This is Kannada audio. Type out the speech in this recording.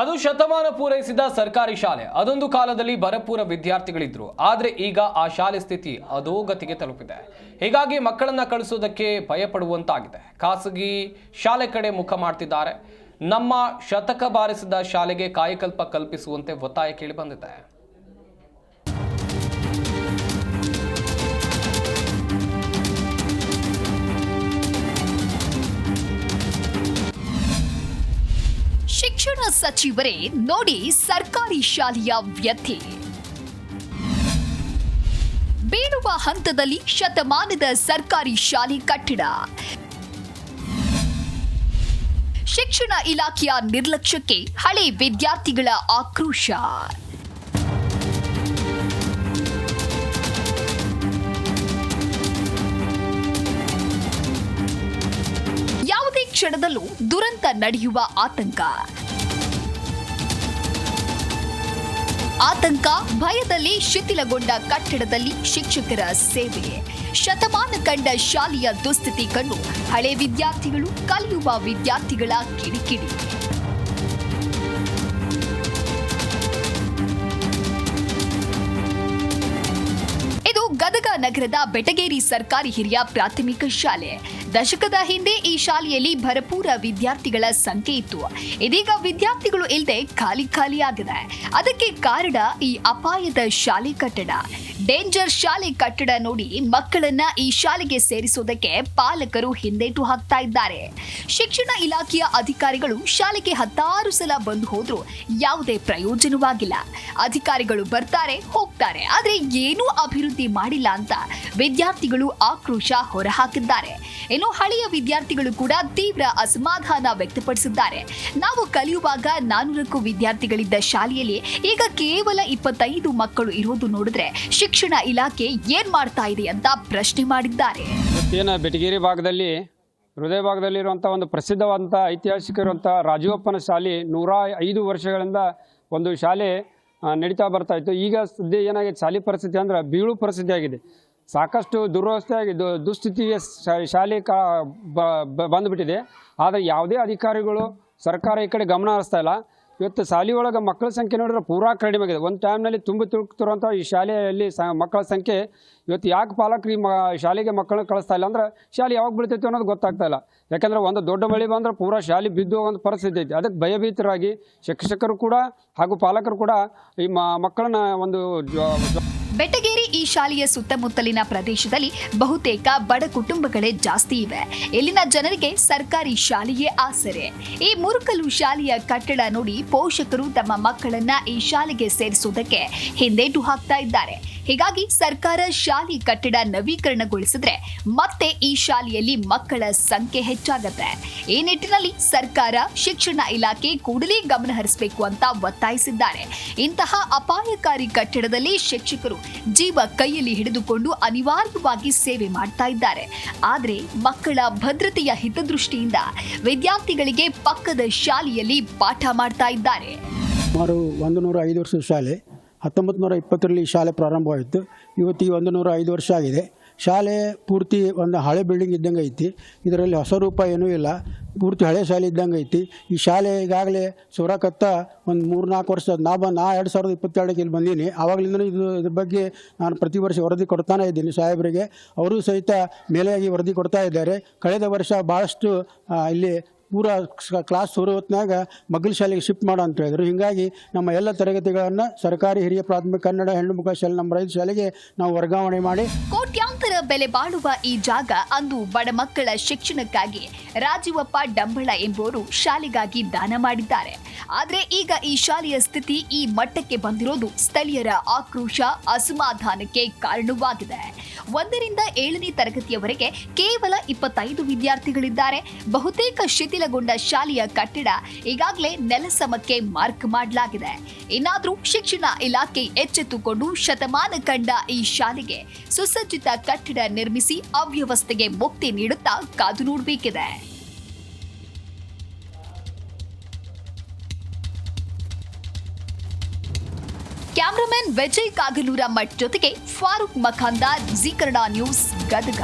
ಅದು ಶತಮಾನ ಪೂರೈಸಿದ ಸರ್ಕಾರಿ ಶಾಲೆ. ಅದೊಂದು ಕಾಲದಲ್ಲಿ ಭರಪೂರ ವಿದ್ಯಾರ್ಥಿಗಳಿದ್ರು. ಆದರೆ ಈಗ ಆ ಶಾಲೆ ಸ್ಥಿತಿ ಅಧೋಗತಿಗೆ ತಲುಪಿದೆ. ಹೀಗಾಗಿ ಮಕ್ಕಳನ್ನ ಕಳಿಸೋದಕ್ಕೆ ಭಯಪಡುವಂತಾಗಿದೆ ಖಾಸಗಿ ಶಾಲೆ ಕಡೆ ಮುಖ ಮಾಡ್ತಿದ್ದಾರೆ. ನಮ್ಮ ಶತಕ ಬಾರಿಸಿದ ಶಾಲೆಗೆ ಕಾಯಕಲ್ಪ ಕಲ್ಪಿಸುವಂತೆ ಒತ್ತಾಯ ಕೇಳಿಬಂದಿದೆ ಶಿಕ್ಷಣ ಸಚಿವರೇ ನೋಡಿ ಸರ್ಕಾರಿ ಶಾಲೆಯ ವ್ಯಥೆ. ಬೀಳುವ ಹಂತದಲ್ಲಿ ಶತಮಾನದ ಸರ್ಕಾರಿ ಶಾಲೆ ಕಟ್ಟಡ. ಶಿಕ್ಷಣ ಇಲಾಖೆಯ ನಿರ್ಲಕ್ಷ್ಯಕ್ಕೆ ಹಳೆ ವಿದ್ಯಾರ್ಥಿಗಳ ಆಕ್ರೋಶ. ಕ್ಷಣದಲ್ಲೂ ದುರಂತ ನಡೆಯುವ ಆತಂಕ. ಆತಂಕ ಭಯದಲ್ಲಿ ಶಿಥಿಲಗೊಂಡ ಕಟ್ಟಡದಲ್ಲಿ ಶಿಕ್ಷಕರ ಸೇವೆ. ಶತಮಾನ ಕಂಡ ಶಾಲೆಯ ದುಸ್ಥಿತಿ ಕಂಡು ಹಳೆ ವಿದ್ಯಾರ್ಥಿಗಳು ಕಲಿಯುವ ವಿದ್ಯಾರ್ಥಿಗಳ ಕಿಡಿಕಿಡಿ ನಗರದ ಬೆಟಗೇರಿ ಸರ್ಕಾರಿ ಹಿರಿಯ ಪ್ರಾಥಮಿಕ ಶಾಲೆ. ದಶಕದ ಹಿಂದೆ ಈ ಶಾಲೆಯಲ್ಲಿ ಭರಪೂರ ವಿದ್ಯಾರ್ಥಿಗಳ ಸಂಖ್ಯೆ ಇತ್ತು. ಇದೀಗ ವಿದ್ಯಾರ್ಥಿಗಳು ಇಲ್ಲದೆ ಖಾಲಿ ಖಾಲಿಯಾಗಿದೆ ಅದಕ್ಕೆ ಕಾರಣ ಈ ಅಪಾಯದ ಶಾಲೆ ಕಟ್ಟಡ. ಡೇಂಜರ್ ಶಾಲೆ ಕಟ್ಟಡ ನೋಡಿ ಮಕ್ಕಳನ್ನ ಈ ಶಾಲೆಗೆ ಸೇರಿಸುವುದಕ್ಕೆ ಪಾಲಕರು ಹಿಂದೇಟು ಹಾಕ್ತಾ ಇದ್ದಾರೆ. ಶಿಕ್ಷಣ ಇಲಾಖೆಯ ಅಧಿಕಾರಿಗಳು ಶಾಲೆಗೆ ಹತ್ತಾರು ಸಲ ಬಂದು ಹೋದ್ರೂ ಯಾವುದೇ ಪ್ರಯೋಜನವಾಗಿಲ್ಲ. ಅಧಿಕಾರಿಗಳು ಬರ್ತಾರೆ, ಹೋಗ್ತಾರೆ. ಆದ್ರೆ ಏನೂ ಅಭಿವೃದ್ಧಿ ಮಾಡಿಲ್ಲ ಅಂತ ವಿದ್ಯಾರ್ಥಿಗಳು ಆಕ್ರೋಶ ಹೊರಹಾಕಿದ್ದಾರೆ. ಇನ್ನು ಹಳೆಯ ವಿದ್ಯಾರ್ಥಿಗಳು ಕೂಡ ತೀವ್ರ ಅಸಮಾಧಾನ ವ್ಯಕ್ತಪಡಿಸಿದ್ದಾರೆ. ನಾವು ಕಲಿಯುವಾಗ ನಾನೂರಕ್ಕೂ ವಿದ್ಯಾರ್ಥಿಗಳಿದ್ದ ಶಾಲೆಯಲ್ಲಿ ಈಗ ಕೇವಲ ಇಪ್ಪತ್ತೈದು ಮಕ್ಕಳು ಇರೋದು ನೋಡಿದ್ರೆ ಶಿಕ್ಷಣ ಇಲಾಖೆ ಏನ್ ಮಾಡ್ತಾ ಇದೆ ಅಂತ ಪ್ರಶ್ನೆ ಮಾಡಿದ್ದಾರೆ. ಬೆಟಗೇರಿ ಭಾಗದಲ್ಲಿ, ಹೃದಯ ಭಾಗದಲ್ಲಿರುವಂಥ ಒಂದು ಪ್ರಸಿದ್ಧವಾದಂಥ ಐತಿಹಾಸಿಕ ಇರುವಂಥ ರಾಜೀವಪ್ಪನ ಶಾಲೆ ನೂರ ಐದು ವರ್ಷಗಳಿಂದ ಒಂದು ಶಾಲೆ ನಡೀತಾ ಬರ್ತಾ ಇತ್ತು. ಈಗ ಸದ್ಯ ಏನಾಗಿದೆ, ಶಾಲೆ ಪರಿಸ್ಥಿತಿ ಅಂದ್ರೆ ಬೀಳು ಪರಿಸ್ಥಿತಿ ಆಗಿದೆ. ಸಾಕಷ್ಟು ದುರವಸ್ಥೆ ಆಗಿ ದು- ದುಸ್ಥಿತಿಗೆ ಶಾಲೆ ಕಾ ಬಂದುಬಿಟ್ಟಿದೆ. ಆದರೆ ಯಾವುದೇ ಅಧಿಕಾರಿಗಳು ಸರ್ಕಾರ ಈ ಕಡೆ ಗಮನ ಹರಿಸ್ತಾ ಇಲ್ಲ. ಇವತ್ತು ಶಾಲೆ ಒಳಗೆ ಮಕ್ಕಳ ಸಂಖ್ಯೆ ನೋಡಿದ್ರೆ ಪೂರಾ ಕಡಿಮೆ ಆಗಿದೆ. ಒಂದು ಟೈಮ್ನಲ್ಲಿ ತುಂಬಿ ತುಳುಕ್ತಿರುವಂಥ ಈ ಶಾಲೆಯಲ್ಲಿ ಸ, ಮಕ್ಕಳ ಸಂಖ್ಯೆ ಇವತ್ತು ಯಾಕೆ ಪಾಲಕರು ಈ ಮ, ಶಾಲೆಗೆ ಮಕ್ಕಳನ್ನ ಕಳಿಸ್ತಾ ಇಲ್ಲ ಅಂದ್ರೆ ಶಾಲೆ ಯಾವಾಗ ಬೀಳ್ತೈತೆ ಅನ್ನೋದು ಗೊತ್ತಾಗ್ತಾ ಇಲ್ಲ. ಯಾಕಂದ್ರೆ ಒಂದು ದೊಡ್ಡ ಮಳೆ ಬಂದ್ರೆ ಪೂರಾ ಶಾಲೆ ಬಿದ್ದು ಹೋಗೋಂಥ ಪರಿಸ್ಥಿತಿ ಐತಿ. ಅದಕ್ಕೆ ಭಯಭೀತರಾಗಿ ಶಿಕ್ಷಕರು ಕೂಡ ಹಾಗೂ ಪಾಲಕರು ಕೂಡ ಈ ಮಕ್ಕಳನ್ನ ಒಂದು ಬೆಟಗೇರಿ ಈ ಶಾಲೆಯ ಸುತ್ತಮುತ್ತಲಿನ ಪ್ರದೇಶದಲ್ಲಿ ಬಹುತೇಕ ಬಡ ಕುಟುಂಬಗಳೇ ಜಾಸ್ತಿ ಇವೆ. ಇಲ್ಲಿನ ಜನರಿಗೆ ಸರ್ಕಾರಿ ಶಾಲೆಯೇ ಆಸರೆ. ಈ ಮುರುಕಲು ಶಾಲೆಯ ಕಟ್ಟಡ ನೋಡಿ ಪೋಷಕರು ತಮ್ಮ ಮಕ್ಕಳನ್ನ ಈ ಶಾಲೆಗೆ ಸೇರಿಸುವುದಕ್ಕೆ ಹಿಂದೇಟು ಹಾಕ್ತಾ ಇದ್ದಾರೆ. ಹೀಗಾಗಿ ಸರ್ಕಾರ ಶಾಲೆ ಕಟ್ಟಡ ನವೀಕರಣಗೊಳಿಸಿದ್ರೆ ಮತ್ತೆ ಈ ಶಾಲೆಯಲ್ಲಿ ಮಕ್ಕಳ ಸಂಖ್ಯೆ ಹೆಚ್ಚಾಗತ್ತೆ. ಈ ನಿಟ್ಟಿನಲ್ಲಿ ಸರ್ಕಾರ ಶಿಕ್ಷಣ ಇಲಾಖೆ ಕೂಡಲೇ ಗಮನ ಹರಿಸಬೇಕು ಅಂತ ಒತ್ತಾಯಿಸಿದ್ದಾರೆ. ಇಂತಹ ಅಪಾಯಕಾರಿ ಕಟ್ಟಡದಲ್ಲಿ ಶಿಕ್ಷಕರು ಜೀವ ಕೈಯಲ್ಲಿ ಹಿಡಿದುಕೊಂಡು ಅನಿವಾರ್ಯವಾಗಿ ಸೇವೆ ಮಾಡ್ತಾ ಇದ್ದಾರೆ. ಆದರೆ ಮಕ್ಕಳ ಭದ್ರತೆಯ ಹಿತದೃಷ್ಟಿಯಿಂದ ವಿದ್ಯಾರ್ಥಿಗಳಿಗೆ ಪಕ್ಕದ ಶಾಲೆಯಲ್ಲಿ ಪಾಠ ಮಾಡ್ತಾ ಇದ್ದಾರೆ. ಸುಮಾರು ಒಂದು ನೂರ ಐದು ವರ್ಷದ ಶಾಲೆ ಹತ್ತೊಂಬತ್ತು ನೂರ ಇಪ್ಪತ್ತರಲ್ಲಿ ಈ ಶಾಲೆ ಪ್ರಾರಂಭವಾಯಿತು. ಇವತ್ತಿಗೆ ಒಂದು ನೂರ ಐದು ವರ್ಷ ಆಗಿದೆ. ಶಾಲೆ ಪೂರ್ತಿ ಒಂದು ಹಳೆ ಬಿಲ್ಡಿಂಗ್ ಇದ್ದಂಗೆ ಐತಿ. ಇದರಲ್ಲಿ ಹೊಸ ರೂಪ ಏನೂ ಇಲ್ಲ. ಪೂರ್ತಿ ಹಳೆ ಶಾಲೆ ಇದ್ದಂಗೆ ಐತಿ. ಈ ಶಾಲೆ ಈಗಾಗಲೇ ಸುರಕತ್ತ ಒಂದು ಮೂರು ನಾಲ್ಕು ವರ್ಷ ನಾ ಬ ನಾ ಎರಡು ಸಾವಿರದ ಇಪ್ಪತ್ತೆರಡಕ್ಕೆ ಇಲ್ಲಿ ಬಂದೀನಿ. ಆವಾಗಲಿಂದ ಇದು ಇದ್ರ ಬಗ್ಗೆ ನಾನು ಪ್ರತಿ ವರ್ಷ ವರದಿ ಕೊಡ್ತಾನೆ ಇದ್ದೀನಿ ಸಾಹೇಬರಿಗೆ. ಅವರು ಸಹಿತ ಮೇಲೆಯಾಗಿ ವರದಿ ಕೊಡ್ತಾ ಇದ್ದಾರೆ. ಕಳೆದ ವರ್ಷ ಭಾಳಷ್ಟು ಇಲ್ಲಿ ಪೂರ ಕ್ಲಾಸ್ ಶುರು ಹೊತ್ತಿನಾಗ ಮಗ್ಗಲ ಶಾಲೆಗೆ ಶಿಫ್ಟ್ ಮಾಡೋ ಅಂತ ಹೇಳಿದ್ರು. ಹೀಗಾಗಿ ನಮ್ಮ ಎಲ್ಲ ತರಗತಿಗಳನ್ನು ಸರ್ಕಾರಿ ಹಿರಿಯ ಪ್ರಾಥಮಿಕ ಕನ್ನಡ ಹೆಣ್ಣು ಶಾಲೆ, ನಮ್ಮ ರೈತ ಶಾಲೆಗೆ ನಾವು ವರ್ಗಾವಣೆ ಮಾಡಿ. ಕೋಟ್ಯಾಂತರ ಬೆಲೆ ಬಾಳುವ ಈ ಜಾಗ ಅಂದು ಬಡ ಮಕ್ಕಳ ಶಿಕ್ಷಣಕ್ಕಾಗಿ ರಾಜೀವಪ್ಪ ಡಂಬಳ ಎಂಬುವರು ಶಾಲೆಗಾಗಿ ದಾನ ಮಾಡಿದ್ದಾರೆ. ಆದರೆ ಈಗ ಈ ಶಾಲೆಯ ಸ್ಥಿತಿ ಈ ಮಟ್ಟಕ್ಕೆ ಬಂದಿರೋದು ಸ್ಥಳೀಯರ ಆಕ್ರೋಶ, ಅಸಮಾಧಾನಕ್ಕೆ ಕಾರಣವಾಗಿದೆ. ಒಂದರಿಂದ ಏಳನೇ ತರಗತಿಯವರೆಗೆ ಕೇವಲ ಇಪ್ಪತ್ತೈದು ವಿದ್ಯಾರ್ಥಿಗಳಿದ್ದಾರೆ. ಬಹುತೇಕ ಶಿಥಿಲಗೊಂಡ ಶಾಲೆಯ ಕಟ್ಟಡ ಈಗಾಗಲೇ ನೆಲಸಮಕ್ಕೆ ಮಾರ್ಕ್ ಮಾಡಲಾಗಿದೆ. ಇನ್ನಾದರೂ ಶಿಕ್ಷಣ ಇಲಾಖೆ ಎಚ್ಚೆತ್ತುಕೊಂಡು ಶತಮಾನ ಕಂಡ ಈ ಶಾಲೆಗೆ ಸುಸಜ್ಜಿತ ಕಟ್ಟಡ ನಿರ್ಮಿಸಿ ಅವ್ಯವಸ್ಥೆಗೆ ಮುಕ್ತಿ ನೀಡುತ್ತಾ ಕಾದು ನೋಡಬೇಕಿದೆ. ಕ್ಯಾಮರಾಮನ್ ವಿಜಯ್ ಕಾಗಲೂರ ಮಠ್ ಜೊತೆಗೆ ಫಾರೂಕ್ ಮಖಾಂದಾರ್ ಜೀಕರಣ ನ್ಯೂಸ್ ಗದಗ.